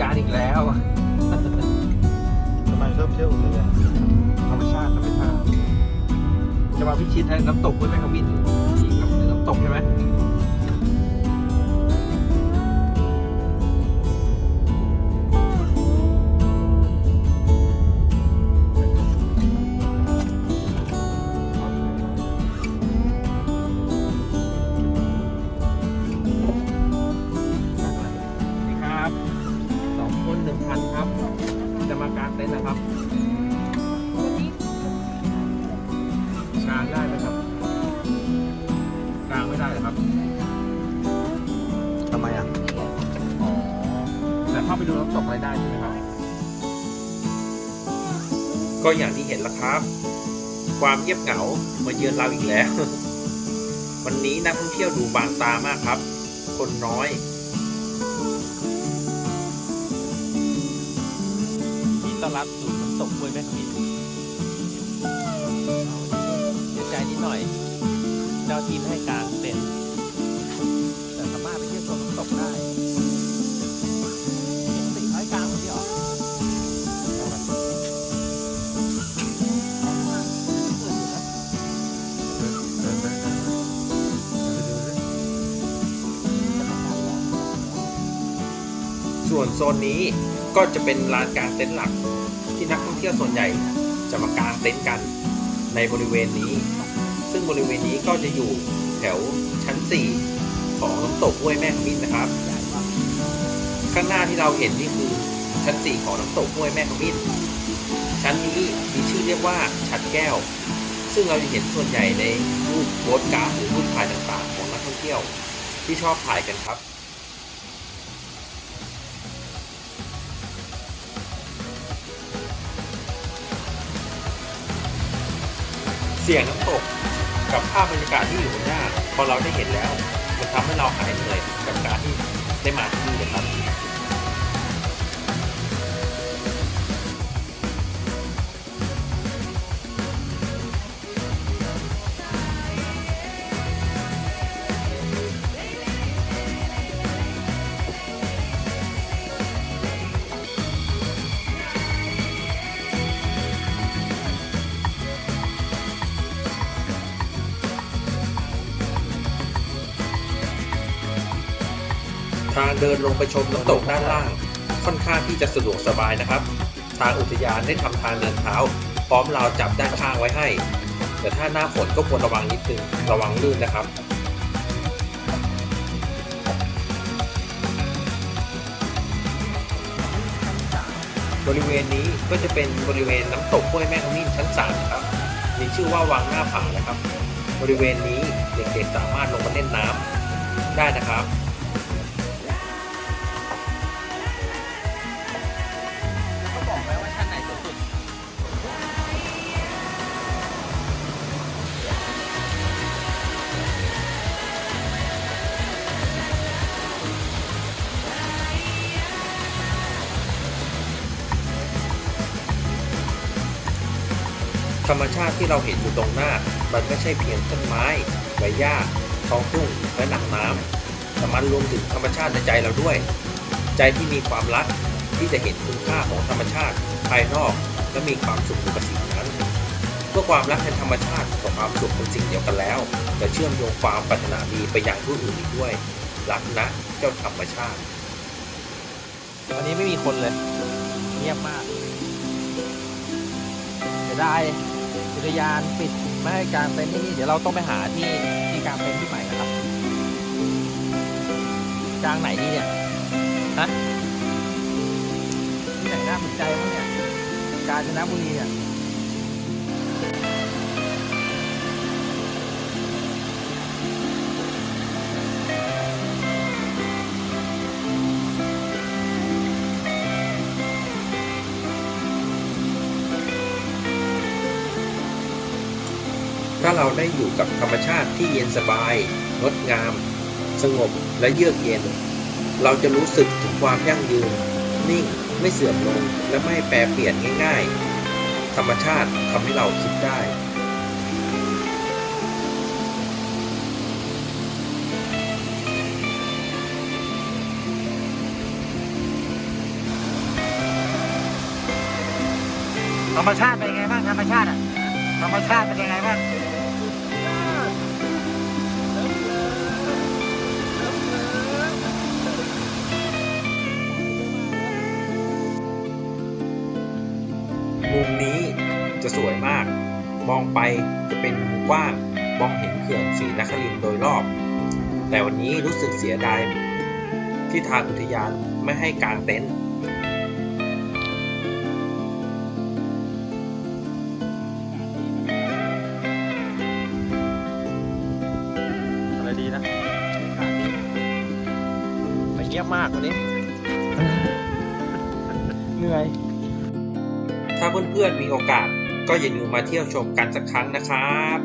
ยานอีกแล้วทำไมชอบเที่ยวอุทยานธรรมชาติธรรมชาติจะมาพิชิตให้น้ำตกด้วยแม่ขมิ้นอีกน้ำน้ำตกใช่ไหม ดูน้ำตกอะไรได้ใช่ไหมครับ ก็อย่างที่เห็นล้วครับ ความเงียบเหงามาเยือนเราอีกแล้ว วันนี้นักท่องเที่ยวดูบางตามากครับ คนน้อยยินดีต้อนรับสู่น้ำตกห้วยแม่ขมิ้นเสียใจนิดหน่อย เจ้าทีมให้กลางเต็นท์แต่สามารถไปเที่ยวชมน้ำตกได้ ส่วนโซนนี้ก็จะเป็นลานกลางเต็นท์หลัก ที่นักท่องเที่ยวส่วนใหญ่จะมากางเต็นท์กันในบริเวณนี้ ซึ่งบริเวณนี้ก็จะอยู่แถวชั้น 4 ของน้ำตกห้วยแม่ขมิ้นนะครับ ข้างหน้าที่เราเห็นนี่คือชั้น 4 ของน้ำตกห้วยแม่ขมิ้น ชั้นนี้มีชื่อเรียกว่าชั้นแก้ว ซึ่งเราจะเห็นส่วนใหญ่ในรูปโพสต์การ์ดหรือรูปถ่ายต่างๆ ของนักท่องเที่ยวที่ชอบถ่ายกันครับ เสียงน้ำตกกับภาพบรรยากาศที่อยู่บนหน้าพอเราได้เห็นแล้ว มันทำให้เราหายเหนื่อยกับการที่ได้มาที่นี่นะครับ ทางเดินลงไปชมน้ำตกด้านล่าง ค่อนข้างที่จะสะดวกสบายนะครับ ทางอุทยานได้ทำทางเดินเท้า พร้อมราวจับด้านข้างไว้ให้ แต่ถ้าหน้าฝนก็ควรระวังนิดนึงระวังลื่นนะครับบริเวณนี้ก็จะเป็นบริเวณน้ำตกห้วยแม่ขมิ้นชั้น3นะครับ มีชื่อว่าวังหน้าผานะครับ บริเวณนี้เด็กๆสามารถลงมาเล่นน้ำได้นะครับ ธรรมชาติที่เราเห็นอยู่ตรงหน้า มันไม่ใช่เพียงต้นไม้ใบหญ้าท้องทุ่งและหนังน้ำแต่มันรวมถึงธรรมชาติในใจเราด้วย ใจที่มีความรักที่จะเห็นคุณค่าของธรรมชาติภายนอก และมีความสุขกับสิ่งนั้นเมื่อความรักในธรรมชาติกับความสุขเป็นสิ่งเดียวกันแล้วจะเชื่อมโยงความปรารถนาดีไปยังผู้อื่นอีกด้วย รักนะเจ้าธรรมชาติวันนี้ไม่มีคนเลยเงียบมากเสียดาย อุทยานปิดไม่ให้กางเต็นท์ที่นี่เดี๋ยวเราต้องไปหาที่ที่กางเต็นท์ที่ใหม่นะครับกางไหนดีเนี่ยฮะที่ไหนน่าสนใจบ้างเนี่ยกาญจนบุรีเนี่ย ถ้าเราได้อยู่กับธรรมชาติที่เย็นสบาย งดงาม สงบและเยือกเย็น เราจะรู้สึกถึงความยั่งยืน นิ่งไม่เสื่อมลงและไม่แปรเปลี่ยนง่ายๆ ธรรมชาติทำให้เราคิดได้ ธรรมชาติเป็นไงบ้างธรรมชาติอะธรรมชาติเป็นยังไงบ้าง มุมนี้จะสวยมาก มองไปจะเป็นมุมกว้าง มองเห็นเขื่อนศรีนครินทร์โดยรอบ แต่วันนี้รู้สึกเสียดายที่ทางอุทยานไม่ให้กางเต็นท์อะไรดีนะไปเยี่ยมมากวันนี้ เหนื่อย ถ้าเพื่อนๆมีโอกาส ก็อย่าลืมมาเที่ยวชมกันสักครั้งนะครับ